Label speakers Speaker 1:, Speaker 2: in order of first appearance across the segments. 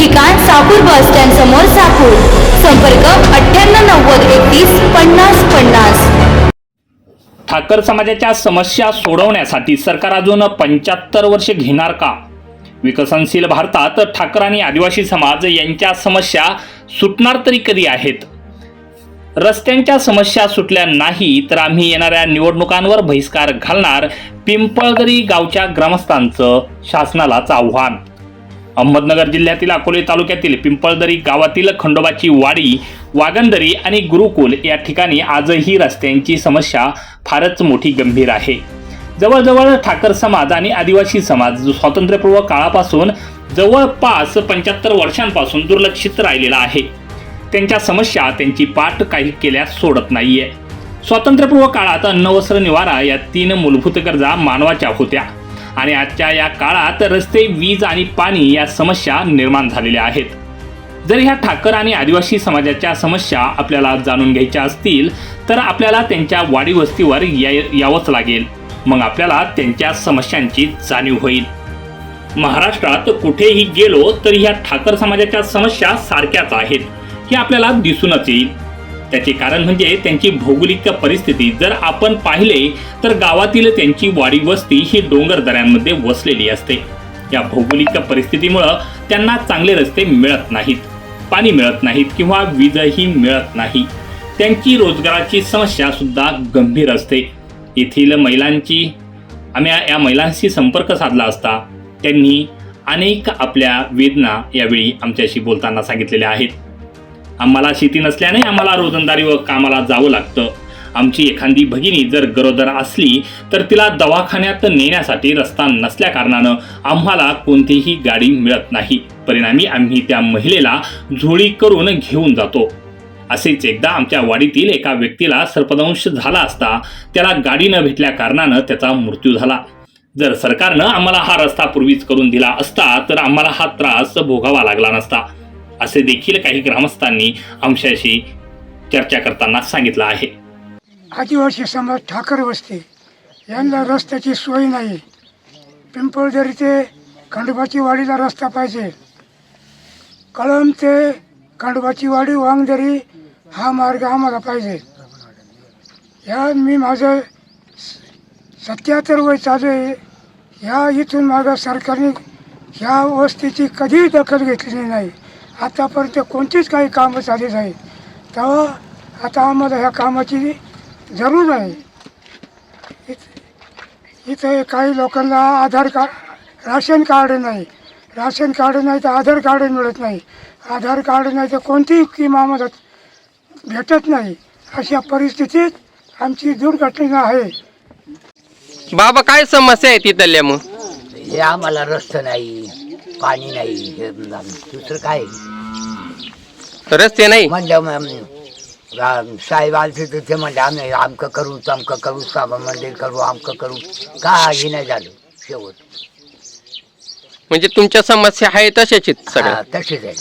Speaker 1: ठिकाण Sakur bus stand समोर साकूर. संपर्क अठ्ठ्याण्णव नव्वद एकतीस पन्नास पन्नास.
Speaker 2: ठाकर समाजाच्या समस्या सोडवण्यासाठी सरकार अजून पंच्याहत्तर वर्ष घेणार का? विकसनशील भारतात ठाकर आणि आदिवासी समाज यांच्या समस्या सुटणार तरी कधी आहेत? रस्त्यांच्या समस्या सुटल्या नाही तर आम्ही येणाऱ्या निवडणुकांवर बहिष्कार घालणार पिंपळदरी गावच्या ग्रामस्थांचं शासनालाच आव्हान. अहमदनगर जिल्ह्यातील अकोले तालुक्यातील पिंपळदरी गावातील खंडोबाची वाडी वागंदरी आणि गुरुकुल या ठिकाणी आजही रस्त्यांची समस्या फारच मोठी गंभीर आहे. जवळजवळ ठाकर समाज आणि आदिवासी समाज जो स्वातंत्र्यपूर्व काळापासून जवळपास पंच्याहत्तर वर्षांपासून दुर्लक्षित राहिलेला आहे. त्यांच्या समस्या त्यांची पाठ काही केल्यास सोडत नाहीये. स्वातंत्र्यपूर्व काळात अन्न वस्त्र निवारा या तीन मूलभूत गरजा मानवाच्या होत्या. आणि आजच्या या काळात रस्ते वीज आणि पाणी या समस्या निर्माण झालेल्या आहेत. जर ह्या ठाकर आणि आदिवासी समाजाच्या समस्या आपल्याला जाणून घ्यायच्या असतील तर आपल्याला त्यांच्या वाडीवस्तीवर या यावंच लागेल. मग आपल्याला त्यांच्या समस्यांची जाणीव होईल. महाराष्ट्रात कुठेही गेलो तर ह्या ठाकर समाजाच्या समस्या सारख्याच आहेत. हे आपल्याला दिसूनच येईल. त्याचे कारण म्हणजे त्यांची भौगोलिक परिस्थिती. जर आपण पाहिले तर गावातील त्यांची वाडी वस्ती ही डोंगर दऱ्यांमध्ये वसलेली असते. या भौगोलिक परिस्थितीमुळं त्यांना चांगले रस्ते मिळत नाहीत. पाणी मिळत नाहीत किंवा वीजही मिळत नाही. त्यांची रोजगाराची समस्या सुद्धा गंभीर असते. येथील महिलांची आम्ही या महिलांशी संपर्क साधला असता त्यांनी अनेक आपल्या वेदना यावेळी आमच्याशी बोलताना सांगितलेल्या आहेत. आम्हाला शेती नसल्याने आम्हाला रोजंदारी व कामाला जावं लागतं. आमची एखादी भगिनी जर गरोदर असली तर तिला दवाखान्यात नेण्यासाठी रस्ता नसल्या कारणानं आम्हाला कोणतीही गाडी मिळत नाही. परिणामी आम्ही त्या महिलेला झोळी करून घेऊन जातो. असेच एकदा आमच्या वाडीतील एका व्यक्तीला सर्पदंश झाला असता त्याला गाडी न भेटल्या कारणानं त्याचा मृत्यू झाला. जर सरकारनं आम्हाला हा रस्ता पूर्वीच करून दिला असता तर आम्हाला हा त्रास भोगावा लागला नसता. असे देखील काही ग्रामस्थांनी आमच्याशी चर्चा करताना सांगितलं आहे.
Speaker 3: आदिवासी समाज ठाकर वस्ती. यांना रस्त्याची सोय नाही. पिंपळदरी ते खंडोबाची वाडीला रस्ता पाहिजे. कळम ते खंडोबाची वाडी वांगदरी हा मार्ग आम्हाला पाहिजे. या मी माझं सत्याहत्तर वय चालू आहे. ह्या इथून माझ्या सरकारने ह्या वस्तीची कधीही दखल घेतलेली नाही. आतापर्यंत कोणतीच काही कामं झाली नाही. तेव्हा आता आम्हाला ह्या कामाची जरूर आहे. इथं इथे काही लोकांना आधार कार्ड राशन कार्ड नाही. राशन कार्ड नाही तर आधार कार्ड मिळत नाही. आधार कार्ड नाही तर कोणतीही स्कीम आम्हाला भेटत नाही. अशा परिस्थितीत आमची दुर्घटना आहे.
Speaker 4: बाबा काय समस्या आहे तिथल्या मग?
Speaker 5: हे आम्हाला रस्ता नाही. पाणी नाही हे दुसरं काय?
Speaker 4: रस्ते नाही?
Speaker 5: म्हणलं मग, रा- साहेब आलते तर ते म्हणले आम्ही आमकं करू तमकं करू साबा मंदिर करू आमकं करू. काही नाही झालं शेवट.
Speaker 4: म्हणजे तुमच्या समस्या आहे तशाच आहेत सगळ्या?
Speaker 5: हा, तसेच आहे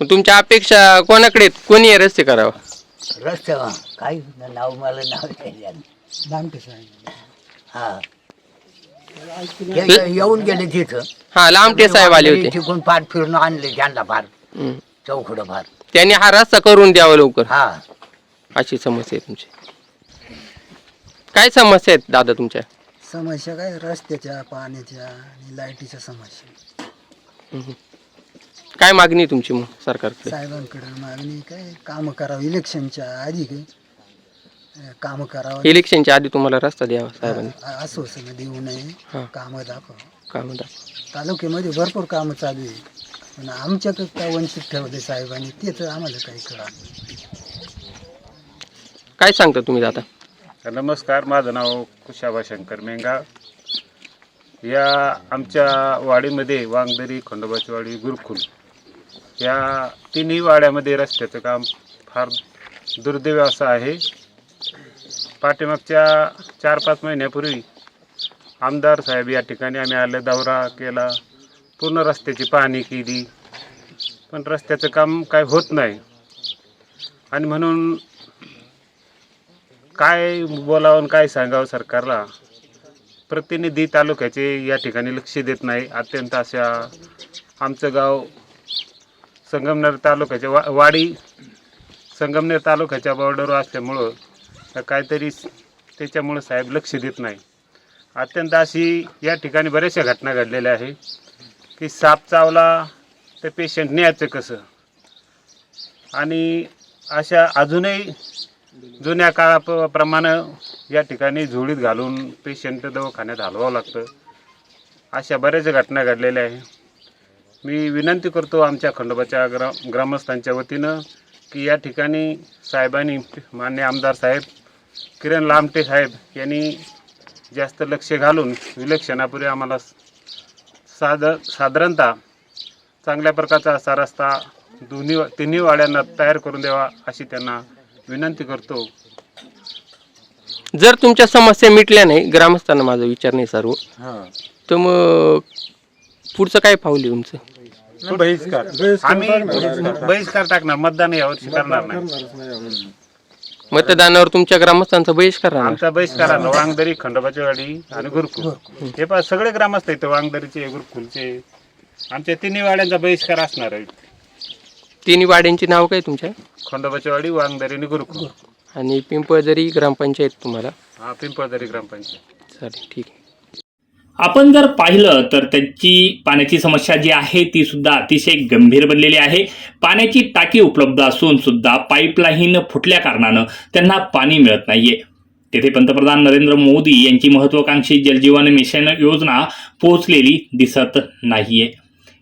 Speaker 4: मग तुमच्या अपेक्षा कोणाकडे आहेत? कोणी हे रस्ते करावं?
Speaker 5: रस्ते काही नाव मला नाव नाही हा. ते येऊन गेले तिथं.
Speaker 4: हा लांबटे साहेब आले होते.
Speaker 5: तिकून पार फिरून आणले त्यांना फार.
Speaker 4: हम्म.
Speaker 5: चौकडं फार.
Speaker 4: त्यांनी हा रस्ता करून द्यावा लवकर.
Speaker 5: हा.
Speaker 4: अशी समस्या आहे तुमची. काय समस्या आहेत दादा तुमच्या?
Speaker 6: समस्या काय? रस्त्याच्या पाण्याच्या आणि लाईटीच्या समस्या.
Speaker 4: काय मागणी आहे तुमची मग सरकारकडे?
Speaker 6: साहेबांकडे मागणी काय? कामं करावं इलेक्शनच्या आधी काय? कामं करावं.
Speaker 4: इलेक्शनच्या आधी तुम्हाला रस्ता द्यावा साहेबांनी.
Speaker 6: आश्वासन देऊ
Speaker 4: हा.
Speaker 6: नये कामं दाखव.
Speaker 4: काय म्हणतात
Speaker 6: तालुक्यामध्ये भरपूर कामं चालू आहे. पण आमच्याकडे काय वंचित ठेवले साहेबांनी तेच आम्हाला काही कळा
Speaker 4: काय सांगता तुम्ही दादा?
Speaker 7: नमस्कार माझं नाव कुशाबा शंकर मेंगा. या आमच्या वाडीमध्ये वांगदरी खंडोबाची वाडी गुरुकुल या तिन्ही वाड्यामध्ये रस्त्याचं काम फार दुर्दैव असा आहे. पाठीमागच्या चार पाच महिन्यापूर्वी आमदार साहेब या ठिकाणी आम्ही आले दौरा केला पूर्ण रस्त्याची पाहणी केली. पण रस्त्याचं काम काय होत नाही. आणि म्हणून काय बोलावं काय सांगावं सरकारला प्रतिनिधी तालुक्याचे या ठिकाणी लक्ष देत नाही. अत्यंत अशा आमचं गाव संगमनेर तालुक्याच्या वा वाडी संगमनेर तालुक्याच्या बॉर्डरवर असल्यामुळं तर काहीतरी त्याच्यामुळं साहेब लक्ष देत नाही. अत्यंत अशी या ठिकाणी बऱ्याचशा घटना घडलेल्या आहे की साप चावला तर पेशंट न्यायचं कसं? आणि अशा अजूनही जुन्या काळाप्रमाणे या ठिकाणी झोळीत घालून पेशंट दवाखान्यात हलवावं लागतं. अशा बऱ्याच घटना घडलेल्या आहे. मी विनंती करतो आमच्या खंडोबाच्या ग्रा ग्रामस्थांच्या वतीनं की या ठिकाणी साहेबांनी मान्य आमदार साहेब किरण लामटे साहेब यांनी जास्त लक्ष घालून विलक्षणापूर्वी आम्हाला साध साधारणतः चांगल्या प्रकारचा असा रस्ता दोन्ही तिन्ही वाड्यांना तयार करून द्यावा अशी त्यांना विनंती करतो.
Speaker 4: जर तुमच्या समस्या मिटल्या नाही ग्रामस्थांना माझा विचार नाही सर्व तर मग पुढचं काय पाऊल आहे तुमचं?
Speaker 7: आम्ही बहिष्कार टाकणार मतदान यावर्षी करणार नाही.
Speaker 4: मतदानावर तुमच्या ग्रामस्थांचा बहिष्कार राहणार.
Speaker 7: आमचा बहिष्कार आहे वांगदरी खंडोबाची वाडी आणि गुरुकुल. हे पा सगळे ग्रामस्थ इथं वांगदरीचे गुरुकुलचे. आमच्या तिन्ही वाड्यांचा बहिष्कार असणार आहे.
Speaker 4: तिन्ही वाड्यांची नाव काय तुमच्या?
Speaker 7: खंडोबाची वाडी वांगदरी आणि गुरुकुल.
Speaker 4: आणि पिंपळदरी ग्रामपंचायत तुम्हाला.
Speaker 7: हा पिंपळदरी ग्रामपंचायत.
Speaker 4: चालेल ठीक आहे.
Speaker 2: आपण जर पाहिलं तर त्यांची पाण्याची समस्या जी आहे ती सुद्धा अतिशय गंभीर बनलेली आहे. पाण्याची टाकी उपलब्ध असून सुद्धा पाईपलाईन फुटल्या कारणानं त्यांना पाणी मिळत नाहीये. तेथे पंतप्रधान नरेंद्र मोदी यांची महत्वाकांक्षी जलजीवन मिशन योजना पोहोचलेली दिसत नाहीये.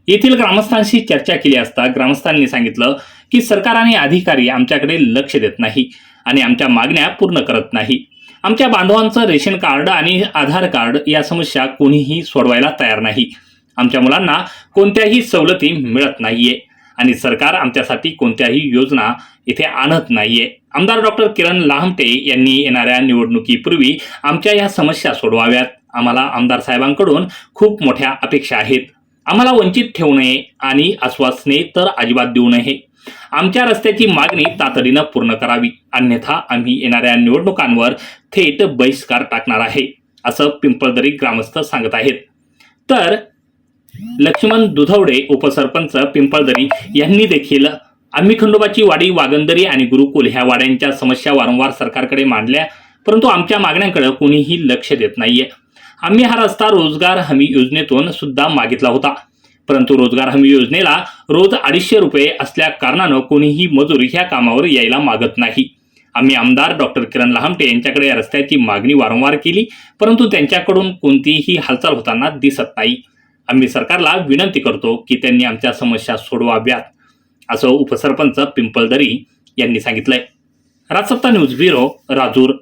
Speaker 2: येथील ग्रामस्थांशी चर्चा केली असता ग्रामस्थांनी सांगितलं की सरकार आणि अधिकारी आमच्याकडे लक्ष देत नाही आणि आमच्या मागण्या पूर्ण करत नाही. आमच्या बांधवांचं रेशन कार्ड आणि आधार कार्ड या समस्या कोणीही सोडवायला तयार नाही. आमच्या मुलांना कोणत्याही सवलती मिळत नाहीये. आणि सरकार आमच्यासाठी कोणत्याही योजना इथे आणत नाहीये. आमदार डॉक्टर किरण लाहमटे यांनी येणाऱ्या निवडणुकीपूर्वी आमच्या या समस्या सोडवाव्यात. आम्हाला आमदार साहेबांकडून खूप मोठ्या अपेक्षा आहेत. आम्हाला वंचित ठेवू नये आणि आश्वासने तर अजिबात देऊ नये. आमच्या रस्त्याची मागणी तातडीनं पूर्ण करावी. अन्यथा आम्ही येणाऱ्या निवडणुकांवर थेट बहिष्कार टाकणार आहे असं पिंपळदरी ग्रामस्थ सांगत आहेत. तर लक्ष्मण दुधवडे उपसरपंच पिंपळदरी यांनी देखील आम्ही खंडोबाची वाडी वागंदरी आणि गुरुकुल ह्या वाड्यांच्या समस्या वारंवार सरकारकडे मांडल्या परंतु आमच्या मागण्यांकडे कोणीही लक्ष देत नाहीये. आम्ही हा रस्ता रोजगार हमी योजनेतून सुद्धा मागितला होता. परंतु रोजगार हमी योजनेला रोज अडीचशे रुपये असल्या कारणानं कोणीही मजूर ह्या कामावर यायला मागत नाही. आम्ही आमदार डॉक्टर किरण लहामटे यांच्याकडे या रस्त्याची मागणी वारंवार केली परंतु त्यांच्याकडून कोणतीही हालचाल होताना दिसत नाही. आम्ही सरकारला विनंती करतो की त्यांनी आमच्या समस्या सोडवाव्यात असं उपसरपंच पिंपलदरी यांनी सांगितलंय. Rajsatta news bureau Rajur.